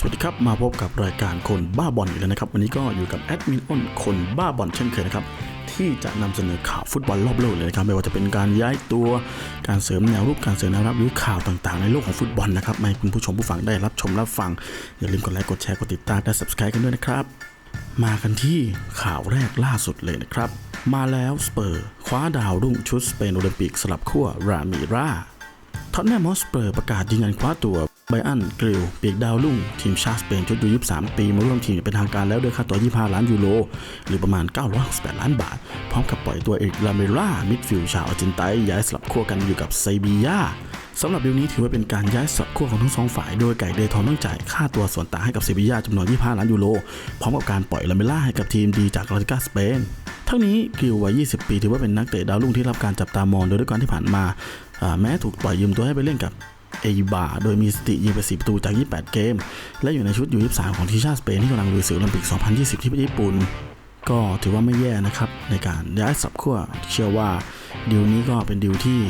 สวัสดีครับ มาพบกับรายการคนบ้าบอลอีกแล้วนะครับ วันนี้ก็อยู่กับแอดมินอ้นคนบ้าบอลเช่นเคยนะครับ ที่จะนำเสนอข่าวฟุตบอลรอบโลกเลยนะครับไม่ว่าจะเป็นการย้ายตัว การเสริมแนวรุกการเสริมแนวรับหรือข่าวต่างๆ ในโลกของฟุตบอลนะครับให้คุณผู้ชมผู้ฟังได้รับชมรับฟัง อย่าลืมกดไลค์กดแชร์กดติดตามและ subscribe กันด้วยนะครับ มากันที่ข่าวแรกล่าสุดเลยนะครับ มาแล้วสเปอร์คว้าดาวรุ่งชุดสเปนโอลิมปิกสลับขั้วรามิราท็อตแนมฮอสเปอร์ประกาศยืนยันคว้าตัว ไบอันกริลปีกดาวรุ่ง ทีมชาติสเปนชุดยู23 ปี มาร่วมทีมเป็นทางการแล้วด้วยค่าตัว 25 ล้านยูโร หรือประมาณ 968 ล้านบาท พร้อมกับปล่อยตัวเอกลาเมร่า มิดฟิลด์ชาวอาร์เจนไตย้ายสลับขั้วกันอยู่กับไซบียาสำหรับเดียวนี้ถือว่าเป็นการย้ายสลับขั้วของทั้งสองฝ่าย โดยไก่เดทอนต้องจ่ายค่าตัวส่วนต่างให้กับเซบียาจำนวน 25 ล้านยูโร พร้อมกับการปล่อยลาเมร่าให้กับทีมดีจากลาลิกาสเปน ทั้งนี้กริลวัย 20 ปีถือว่าเป็นนักเตะดาวรุ่งที่รับการจับตามองโดยด้วยการที่ผ่านมาแม้ถูกปล่อยยืมตัวให้ไปเล่นกับ เอยิบา โดยมีสติยิงไป10ประตูจาก 28 เกม และอยู่ในชุดยู23ของทีมชาติสเปนที่กำลังลุยศึกโอลิมปิก 2020 ที่ประเทศญี่ปุ่น ก็ถือว่าไม่แย่นะครับในการย้ายสับขั้วเชื่อว่าดีลนี้ก็เป็นดีลที่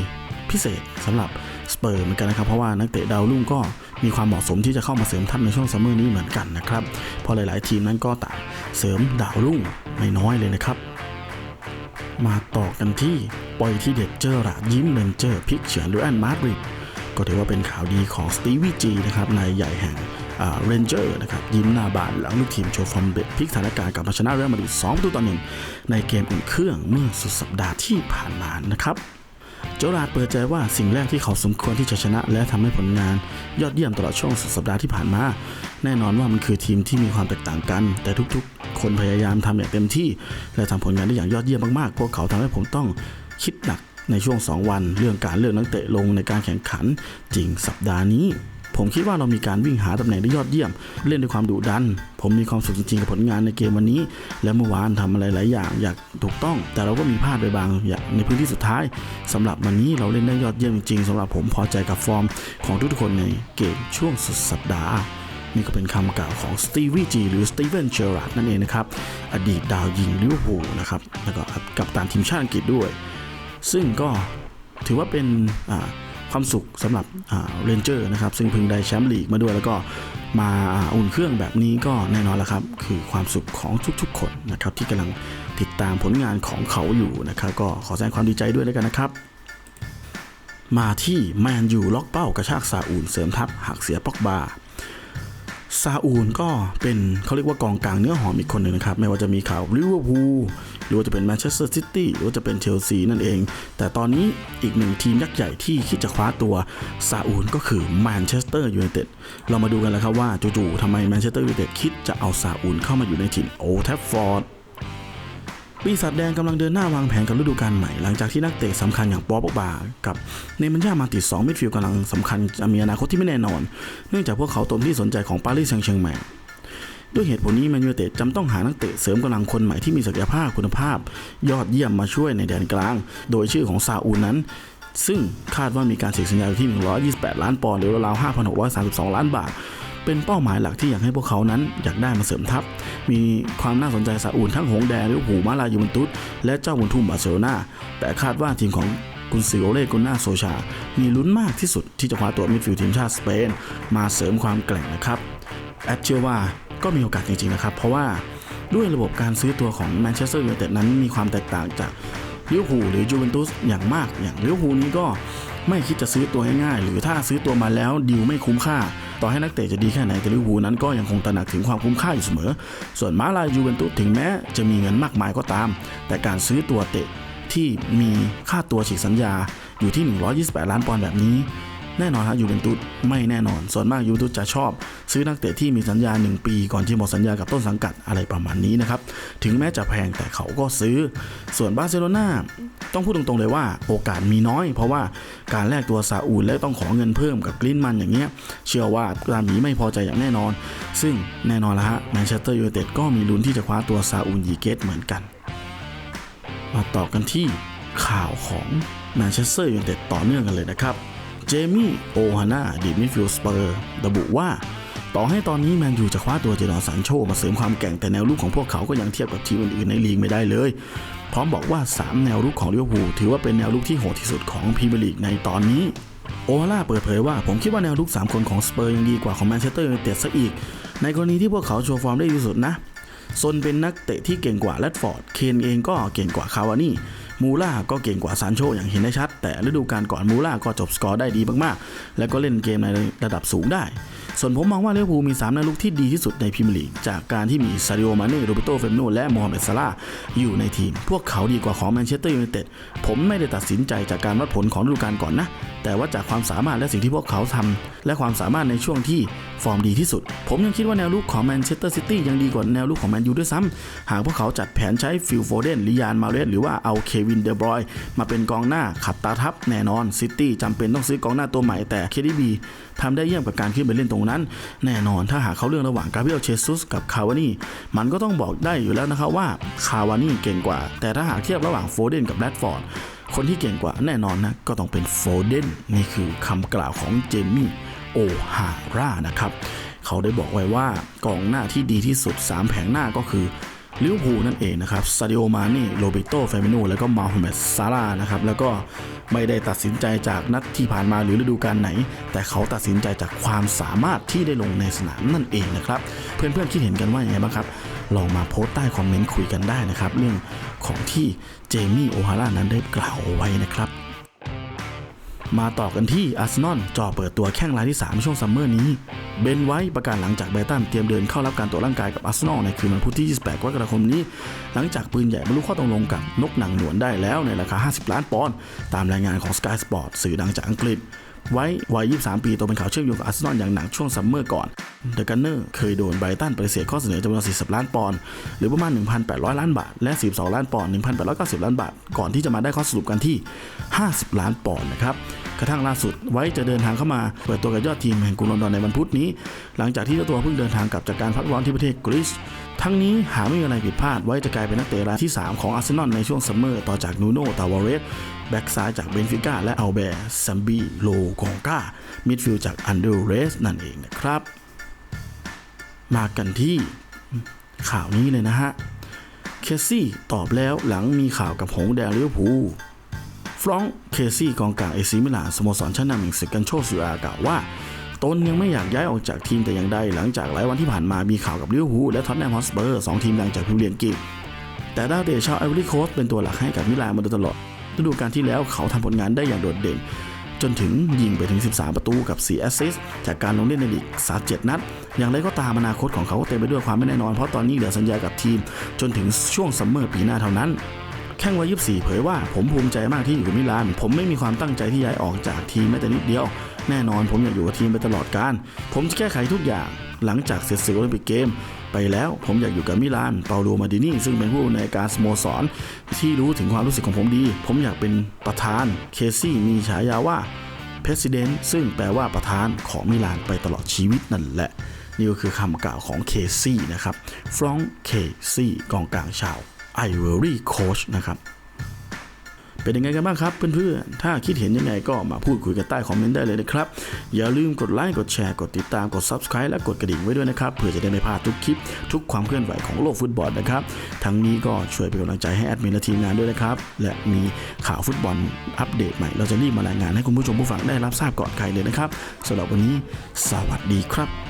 พิเศษสำหรับสเปอร์เหมือนกันนะครับ เพราะว่านักเตะดาวรุ่งก็มีความเหมาะสมที่จะเข้ามาเสริมทัพในช่วงซัมเมอร์นี้เหมือนกันนะครับเพราะหลาย ๆ ทีมนั้นก็ต่างเสริมดาวรุ่งไม่น้อยเลยนะครับ มาต่อกันที่ปอยที่เด็ดเจอราร์ดยิ้มเลนเจอร์พิกเฉือนดูแอนมาดริด ก็ถือว่าเป็นข่าวดีของสตีวีจีนะครับนายใหญ่แห่งเรนเจอร์นะครับยิ้มหน้าบานหลังลูกทีมโชว์ฟอร์มเด็ดพลิกสถานการณ์กลับมาชนะเรอัลมาดริด2ประตูต่อหนึ่งในเกมอุ่นเครื่องเมื่อสุดสัปดาห์ที่ผ่านมานะครับโจราร์ดเปิดใจว่าสิ่งแรกที่เขาสมควรที่จะชนะ และทำให้ผลงาน ยอดเยี่ยมตลอดช่วงสุดสัปดาห์ที่ผ่านมา แน่นอนว่ามันคือทีมที่มีความแตกต่างกัน แต่ทุกๆ คนพยายามทำอย่างเต็มที่ และทำผลงานได้อย่างยอดเยี่ยมมากๆ พวกเขาทำให้ผมต้องคิดหนัก ในช่วง 2 วัน เรื่องการเลือกนักเตะลงในการแข่งขันจริงสัปดาห์นี้ผมคิดว่าเรามีการวิ่งหาตำแหน่งได้ยอดเยี่ยม เล่นด้วยความดุดัน ผมมีความสุขจริงๆกับผลงานในเกมวันนี้ และเมื่อวานทำอะไรหลายอย่างอยากถูกต้อง แต่เราก็มีพลาดไปบางอย่างในพื้นที่สุดท้ายสำหรับวันนี้เราเล่นได้ยอดเยี่ยมจริงๆสำหรับผมพอใจกับฟอร์มของทุกๆคนในเกมช่วงสุดสัปดาห์นี่ก็เป็นคำกล่าวของสตีวีจีหรือสตีเวนเชอร์รัตนั่นเองนะครับอดีตดาวยิงลิเวอร์พูลนะครับแล้วก็กับตามทีมชาติอังกฤษด้วย ซึ่งก็ถือว่าเป็นความสุขสำหรับเรนเจอร์นะครับ ซึ่งพิ่งได้แชมป์ลีกมาด้วยแล้วก็มาอ่าอุ่นเครื่องแบบนี้ก็แน่นอนแล้วครับ คือความสุขของทุกๆ คนนะครับ ที่กำลังติดตามผลงานของเขาอยู่นะครับ ก็ขอแสดงความดีใจด้วยแล้วกันนะครับ มาที่แมนยูล็อกเป้ากระชากซาอูลเสริมทัพหักเสียปอกบา ซาอูลก็เป็นเขาเรียกว่ากองกลางเนื้อหอมอีกคนหนึ่งนะครับ ไม่ว่าจะมีข่าวลิเวอร์พูลหรือว่าจะเป็นแมนเชสเตอร์ซิตี้หรือว่าจะเป็นเชลซีนั่นเอง แต่ตอนนี้อีกหนึ่งทีมยักษ์ใหญ่ที่คิดจะคว้าตัวซาอูลก็คือแมนเชสเตอร์ยูไนเต็ดเรามาดูกันแล้วครับว่าจู่ๆทำไมแมนเชสเตอร์ยูไนเต็ดคิดจะเอาซาอูลเข้ามาอยู่ในถิ่นโอลด์แทฟฟอร์ด ปีศาจแดงกำลังเดินหน้าวางแผนกับฤดูกาลใหม่ หลังจากที่นักเตะสำคัญอย่างปอปบากับเนมันย่ามาติด2มิดฟิลด์กำลังสำคัญจะมีอนาคตที่ไม่แน่นอน เนื่องจากพวกเขาตมที่สนใจของปารีสแซงต์แชร์แมงด้วยเหตุผลนี้แมนยูเต็ดจำต้องหานักเตะเสริมกำลังคนใหม่ที่มีศักยภาพคุณภาพ ยอดเยี่ยมมาช่วยในแดนกลาง โดยชื่อของซาอูนั้น ซึ่งคาดว่ามีการเซ็นสัญญาอยู่ที่ 128 ล้านปอนด์หรือราวๆ5,632 ล้านบาท เป็นเป้าหมายหลักที่อยากให้พวกเขานั้นอยากได้มาเสริมทัพ มีความน่าสนใจซาอุลทั้งหงแดงลิเวอร์พูลมาลายูเวนตุสและเจ้าบุญทุ่มบาร์เซโลนาแต่คาดว่าทีมของกุนซือโอเล่กุนนาโซชา มีลุ้นมากที่สุดที่จะคว้าตัวมิดฟิลด์ทีมชาติสเปน มาเสริมความแกร่งนะครับแอดเชื่อว่าก็มีโอกาสจริงๆนะครับ เพราะว่าด้วยระบบการซื้อตัวของแมนเชสเตอร์ยูไนเต็ดนั้นมีความแตกต่างจากลิเวอร์พูลหรือยูเวนตุสอย่างมากอย่างลิเวอร์พูลนี้ก็ไม่คิดจะซื้อตัวง่ายๆหรือถ้าซื้อตัวมาแล้วดีลไม่คุ้มค่า ต่อให้นักเตะจะดีแค่ไหนแต่ลิเวอร์พูลนั้นก็ยังคงตระหนักถึงความคุ้มค่าอยู่เสมอ ส่วนมาลายยูเวนตุสถึงแม้จะมีเงินมากมายก็ตาม แต่การซื้อตัวเตะที่มีค่าตัวฉีกสัญญาอยู่ที่ 128 ล้านปอนด์แบบนี้ แน่นอนครับยูเวนตุสไม่แน่นอน ส่วนมากยูเวนตุสจะชอบ ซื้อนักเตะที่มีสัญญา 1 ปี ก่อนที่หมดสัญญากับต้นสังกัดอะไรประมาณนี้นะครับ ถึงแม้จะแพงแต่เขาก็ซื้อ ส่วนบาร์เซโลนาต้องพูดตรงๆเลยว่าโอกาสมีน้อย เพราะว่าการแลกตัวซาอูลและต้องขอเงินเพิ่มกับกลินมันอย่างเงี้ยเชื่อว่าตาหมีไม่พอใจอย่างแน่นอน ซึ่งแน่นอนละฮะแมนเชสเตอร์ยูไนเต็ดก็มีลุ้นที่จะคว้าตัวซาอูลยีเกตเหมือนกัน มาต่อกันที่ข่าวของแมนเชสเตอร์ยูไนเต็ดต่อเนื่องกันเลยนะครับ เจมี่โอฮาน่าดีมิฟิลสเปอร์ระบุว่า ต่อให้ตอนนี้แมนยูจะคว้าตัวเจดอนสันโชมาเสริมความแก่งแต่แนวรุกของพวกเขาก็ยังเทียบกับทีมอื่นๆในลีกไม่ได้เลย พร้อมบอกว่า 3 แนวรุกของลิเวอร์พูลถือว่าเป็นแนวรุกที่โหดที่สุดของพรีเมียร์ลีกในตอนนี้โอฮาร่าเปิดเผยว่าผมคิดว่าแนวรุก 3 คนของสเปอร์ยังดีกว่าของแมนเชสเตอร์ยูไนเต็ดซะอีก ในกรณีที่พวกเขาโชว์ฟอร์มได้ดีสุดนะซนเป็นนักเตะที่เก่งกว่าแรดฟอร์ด เคนเองก็เก่งกว่าคาวานี่ มูล่าก็เก่งกว่าซานโชอย่างเห็นได้ชัด แต่ฤดูกาลก่อนมูล่าก็จบสกอร์ได้ดีมากๆ และก็เล่นเกมในระดับสูงได้ ส่วนผมมองว่าลิเวอร์พูลมี3นักลุกที่ดีที่สุดในพรีเมียร์ลีกจากการที่มีซาดิโอมาเน่โรเบโตเฟมโนและโมฮัมเหม็ดซาลาอยู่ในทีม พวกเขาดีกว่าของแมนเชสเตอร์ยูไนเต็ดผมไม่ได้ตัดสินใจจากการวัดผลของฤดูกาลก่อนนะ แต่ว่าจากความสามารถและสิ่งที่พวกเขาทำและความสามารถในช่วงที่ฟอร์มดีที่สุด ผมยังคิดว่าแนวลุกของแมนเชสเตอร์ซิตี้ยังดีกว่าแนวลุกของแมนยูด้วยซ้ำหากพวกเขาจัดแผนใช้ฟิลโฟเดนลิยานมาเรสหรือว่าเอาเควินเดบรอยมาเป็นกองหน้าขัดตาทับแน่นอนซิตี้จำเป็นต้องซื้อกองหน้าตัวใหม่แต่เคดีบีทำได้เยี่ยมกับการขึ้นไปเล่นตรงนั้น แน่นอนถ้าหากเขาเลือกระหว่างกาเบรียลเชซุสกับคาวานี่มันก็ต้องบอกได้อยู่แล้วนะครับว่าคาวานี่เก่งกว่า แต่ถ้าหากเทียบระหว่างโฟเดนกับแรดฟอร์ดคนที่เก่งกว่าแน่นอนนะก็ต้องเป็นโฟเดนนี่คือคำกล่าวของเจมี่โอฮาร่านะครับ เขาได้บอกไว้ว่ากองหน้าที่ดีที่สุด 3 แผงหน้าก็คือ ลิเวอร์พูลนั่นเองนะครับซาดิโอมาเน่โรเบโตเฟมิโนแล้วก็มาฮเมดซาลานะครับ แล้วก็ไม่ได้ตัดสินใจจากนัดที่ผ่านมาหรือฤดูกาลไหน แต่เขาตัดสินใจจากความสามารถที่ได้ลงในสนามนั่นเองนะครับ เพื่อนๆคิดเห็นกันว่าอย่างไรบ้างครับ ลองมาโพสต์ใต้คอมเมนต์คุยกันได้นะครับ เรื่องของที่เจมี่โอฮาร่านั้นได้กล่าวไว้นะครับ มาต่อกันที่อาร์เซนอลจ่อเปิดตัวแข้งรายที่ 3 ช่วงซัมเมอร์นี้ เบนไว้ประกาศหลังจากไบตันเตรียมเดินเข้ารับการตรวจร่างกายกับอาร์เซนอลในคืนวันพุธที่ 28 กรกฎาคมนี้ หลังจากปืนใหญ่บรรลุข้อตกลงกับนกหนังหนวนได้แล้วในราคา 50 ล้านปอนด์ตามรายงานของ Sky Sport สื่อดังจากอังกฤษ ไว้วัย 23 ปีตัวเป็นข่าวเชื่อมโยงกับอาร์เซนอลอย่างหนักช่วงซัมเมอร์ก่อนเดอะกันเนอร์เคยโดนไบรตันปฏิเสธข้อเสนอจำนวน 40 ล้านปอนด์หรือประมาณ 1,800 ล้านบาท และ42ล้านปอนด์ 1,890 ล้านบาท ก่อนที่จะมาได้ข้อสรุปกันที่ 50 ล้านปอนด์นะครับกระทั่งล่าสุดไว้จะเดินทางเข้ามาเปิดตัวกับยอดทีมแห่งกรุงลอนดอนในวันพุธนี้ หลังจากที่เจ้าตัวเพิ่งเดินทางกลับจากการพักร้อนที่ประเทศกรีซ ทั้งนี้หากไม่มีอะไรผิดพลาดไว้จะกลายเป็นนักเตะรายที่ 3 ของอาร์เซนอลในช่วงซัมเมอร์ต่อจากนูโน่ตาวาเรสแบ็กซ้ายจากเบนฟิก้าและอัลแบร์ซัมบีโลกองกามิดฟิลด์จากอันเดอร์เรสนั่นเองนะครับ มากันที่ข่าวนี้เลยนะฮะ เคซี่ตอบแล้วหลังมีข่าวกับหงแดงลิเวอร์พูลฟรองก์เคซี่กองกลางเอซีมิลานสโมสรชั้นนำแห่งศึกกันโชซิอากล่าวว่า ตนยังไม่อยากย้ายออกจากทีมแต่อย่างใดหลังจากหลายวันที่ผ่านมามีข่าวกับลิเวอร์พูลและท็อตแนมฮอสเปอร์สองทีมดังจากพรีเมียร์ลีกอังกแต่ดาวเตะชาวไอวอรี่โคสต์เป็นตัวหลักให้กับมิลานมาโดยตลอดฤดูกาลที่แล้วเขาทำผลงานได้อย่างโดดเด่น จนถึงยิงไปถึง 13 ประตูกับ 4 แอสซิสต์จากการลงเล่นในลีก37 นัด อย่างไรก็ตามอนาคตของเขาเต็มไปด้วยความไม่แน่นอน เพราะตอนนี้เหลือสัญญากับทีม จนถึงช่วงซัมเมอร์ปีหน้าเท่านั้นแข้งวัย24 เผยว่าผมภูมิใจมากที่อยู่กับมิลาน ผมไม่มีความตั้งใจที่ย้ายออกจากทีมแม้แต่นิดเดียว แน่นอนผมอยากอยู่กับทีมไปตลอดการ ผมจะแก้ไขทุกอย่างหลังจากเสร็จศึกโอลิมปิกเกม ไปแล้วผมอยากอยู่กับมิลาน เปาโลมาดินี่ ซึ่งเป็นผู้ในวยการสโมสร ที่รู้ถึงความรู้สึกของผมดี ผมอยากเป็นประธาน เคซี่มีฉายาว่า President ซึ่งแปลว่าประธานของมิลานไปตลอดชีวิตนั่นแหละ นี่ก็คือคำกล่าวของเคซี่นะครับฟรองเคซี่กองกลางชาวไอเวอรี่โคชนะครับ เป็นยังไงกันบ้างครับเพื่อนๆ ถ้าคิดเห็นยังไงก็มาพูดคุยกันใต้คอมเมนต์ได้เลยนะครับ อย่าลืมกดไลค์กดแชร์กดติดตามกด Subscribe และกดกระดิ่งไว้ด้วยนะครับ เพื่อจะได้ไม่พลาดทุกคลิป ทุกความเคลื่อนไหวของโลกฟุตบอลนะครับ ทั้งนี้ก็ช่วยเป็นกำลังใจให้แอดมินและทีมงานด้วยนะครับ และมีข่าวฟุตบอลอัปเดตใหม่ เราจะรีบมารายงานให้คุณผู้ชมผู้ฟังได้รับทราบก่อนใครเลยนะครับสำหรับวันนี้ สวัสดีครับ